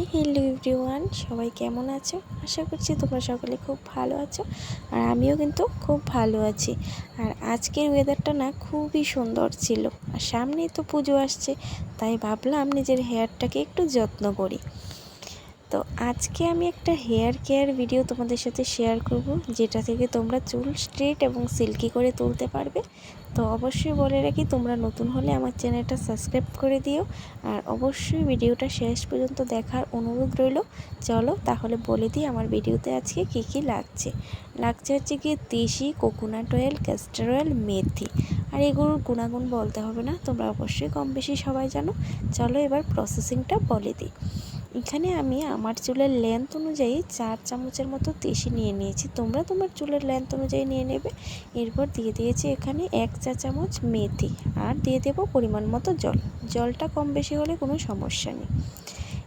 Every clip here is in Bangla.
হাই হ্যালো এভরিওয়ান সবাই কেমন আছো? আশা করছি তোমরা সকলে খুব ভালো আছো আর আমিও কিন্তু খুব ভালো আছি। আর আজকের ওয়েদারটা না খুবই সুন্দর ছিল আর সামনেই তো পুজো আসছে, তাই ভাবলাম নিজের হেয়ারটাকে একটু যত্ন করি। তো আজকে আমি একটা হেয়ার কেয়ার ভিডিও তোমাদের সাথে শেয়ার করব, যেটা থেকে তোমরা চুল স্ট্রেট এবং সিল্কি করে তুলতে পারবে। তো অবশ্যই বলে রাখি, তোমরা নতুন হলে আমার চ্যানেলটা সাবস্ক্রাইব করে দিও। আর অবশ্যই ভিডিওটা শেষ পর্যন্ত দেখার অনুরোধ রইল। চলো তাহলে বলে দিই আমার ভিডিওতে আজকে কী কী লাগছে। লাগছে হচ্ছে কি দেশি কোকোনাট অয়েল, ক্যাস্টার অয়েল, মেথি। আর এগুলোর গুণাগুণ বলতে হবে না, তোমরা অবশ্যই কম বেশি সবাই জানো। চলো এবার প্রসেসিংটা বলে দিই। এখানে আমি আমার চুলের লেন্থ অনুযায়ী চার চামচের মতো তেসি নিয়ে নিয়েছি। তোমরা তোমার চুলের লেন্থ অনুযায়ী নিয়ে নেবে। এরপর দিয়ে দিয়েছি এখানে এক চা চামচ মেথি আর দিয়ে দেবো পরিমাণ মতো জল। জলটা কম বেশি হলে কোনো সমস্যা নেই।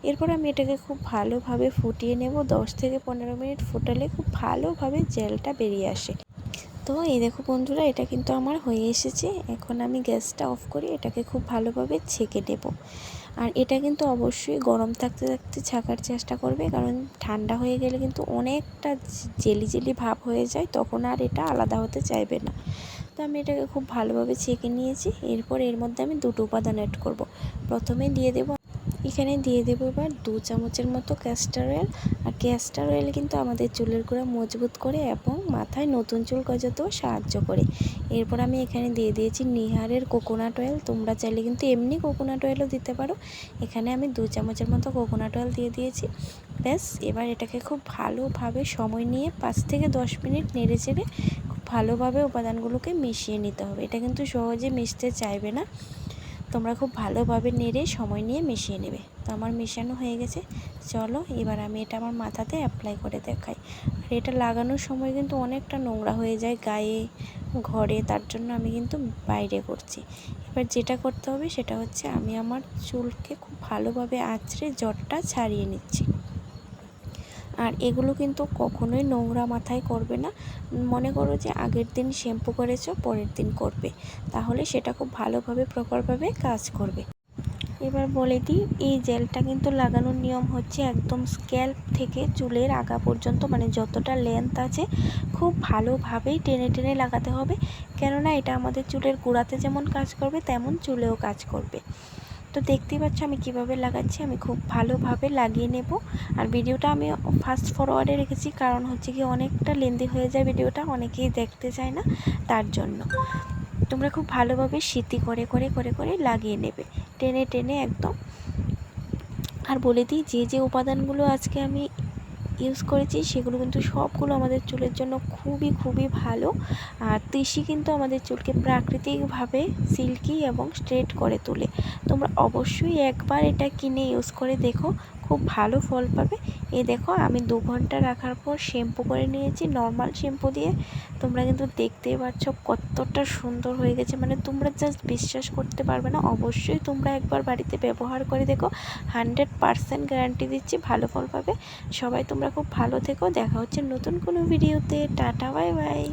এরপর আমি এটাকে খুব ভালোভাবে ফুটিয়ে নেব। দশ থেকে পনেরো মিনিট ফুটালে খুব ভালোভাবে জেলটা বেরিয়ে আসে। তো এই দেখো বন্ধুরা, এটা কিন্তু আমার হয়ে এসেছে। এখন আমি গ্যাসটা অফ করি এটাকে খুব ভালোভাবে ছেঁকে নেব। আর এটা কিন্তু অবশ্যই গরম থাকতে থাকতে ছাকার চেষ্টা করবে, কারণ ঠান্ডা হয়ে গেলে কিন্তু অনেকটা জেলি জেলি ভাব হয়ে যায়, তখন আর এটা আলাদা হতে চাইবে না। তো আমি এটাকে খুব ভালোভাবে ছেঁকে নিয়েছি। এরপর এর মধ্যে আমি দুটো উপাদান অ্যাড করব। প্রথমে দিয়ে দেবো এখানে দিয়ে দেবো এবার দু চামচের মতো ক্যাস্টার অয়েল আর ক্যাস্টার অয়েল কিন্তু আমাদের চুলের গোড়া মজবুত করে এবং মাথায় নতুন চুল গজাতেও সাহায্য করে। এরপর আমি এখানে দিয়ে দিয়েছি নিহারের কোকোনাট অয়েল তোমরা চাইলে কিন্তু এমনি কোকোনাট অয়েলও দিতে পারো। এখানে আমি দু চামচের মতো কোকোনাট অয়েল দিয়ে দিয়েছি। ব্যাস, এবার এটাকে খুব ভালোভাবে সময় নিয়ে পাঁচ থেকে দশ মিনিট নেড়ে চেড়ে খুব ভালোভাবে উপাদানগুলোকে মিশিয়ে নিতে হবে। এটা কিন্তু সহজে মিশতে চাইবে না। তোমরা খুব ভালোভাবে নেড়ে সময় নিয়ে মিশিয়ে নেবে। তো আমার মেশানো হয়ে গেছে। চলো, এবার আমি এটা আমার মাথাতে অ্যাপ্লাই করে দেখাই। আর এটা লাগানোর সময় কিন্তু অনেকটা নোংরা হয়ে যায় গায়ে, ঘরে, তার জন্য আমি কিন্তু বাইরে করছি। এবার যেটা করতে হবে সেটা হচ্ছে আমি আমার চুলকে খুব ভালোভাবে আঁচড়ে জটটা ছাড়িয়ে নিচ্ছি। আর এগুলো কিন্তু কখনোই নোংরা মাথায় করবে না। মনে করো যে আগের দিন শ্যাম্পু করেছ, পরের দিন করবে। তাহলে সেটা খুব ভালোভাবে, প্রপারভাবে কাজ করবে। এবার বলে দিই, এই জেলটা কিন্তু লাগানোর নিয়ম হচ্ছে একদম স্ক্যাল্প থেকে চুলের আগা পর্যন্ত মানে যতটা লেন্থ আছে, খুব ভালোভাবেই টেনে টেনে লাগাতে হবে। কেননা এটা আমাদের চুলের গোড়াতে যেমন কাজ করবে, তেমন চুলেও কাজ করবে। তো দেখতেই পাচ্ছ আমি কীভাবে লাগাচ্ছি, আমি খুব ভালোভাবে লাগিয়ে নেব। আর ভিডিওটা আমি ফাস্ট ফরওয়ার্ডে রেখেছি, কারণ হচ্ছে কি অনেকটা লেন্দি হয়ে যায় ভিডিওটা, অনেকেই দেখতে চায় না তার জন্য। তোমরা খুব ভালোভাবে শীতি করে করে করে করে লাগিয়ে নেবে, টেনে টেনে একদম। আর বলে দিই, যে যে উপাদানগুলো আজকে আমি ইউজ করেছি, সেগুলো কিন্তু সবগুলো আমাদের চুলের জন্য খুবই খুবই ভালো। আর তিসি কিন্তু আমাদের চুলকে প্রাকৃতিকভাবে সিল্কি এবং স্ট্রেট করে তোলে। তোমরা অবশ্যই একবার এটা কিনে ইউজ করে দেখো। খুব ভালো ফল পাবে। এ দেখো, আমি দু ঘণ্টা রাখার পর শ্যাম্পু করে নিয়েছি। নর্মাল শ্যাম্পু দিয়ে তোমরা কিন্তু দেখতেই পাচ্ছ কতটা সুন্দর হয়ে গেছে। মানে তোমরা জাস্ট বিশ্বাস করতে পারবে না। অবশ্যই তোমরা একবার বাড়িতে ব্যবহার করে দেখো। হান্ড্রেড পারসেন্ট গ্যারান্টি দিচ্ছি ভালো ফল পাবে। সবাই তোমরা খুব ভালো থেকো। দেখা হচ্ছে নতুন কোনো ভিডিওতে টাটা, বাই বাই।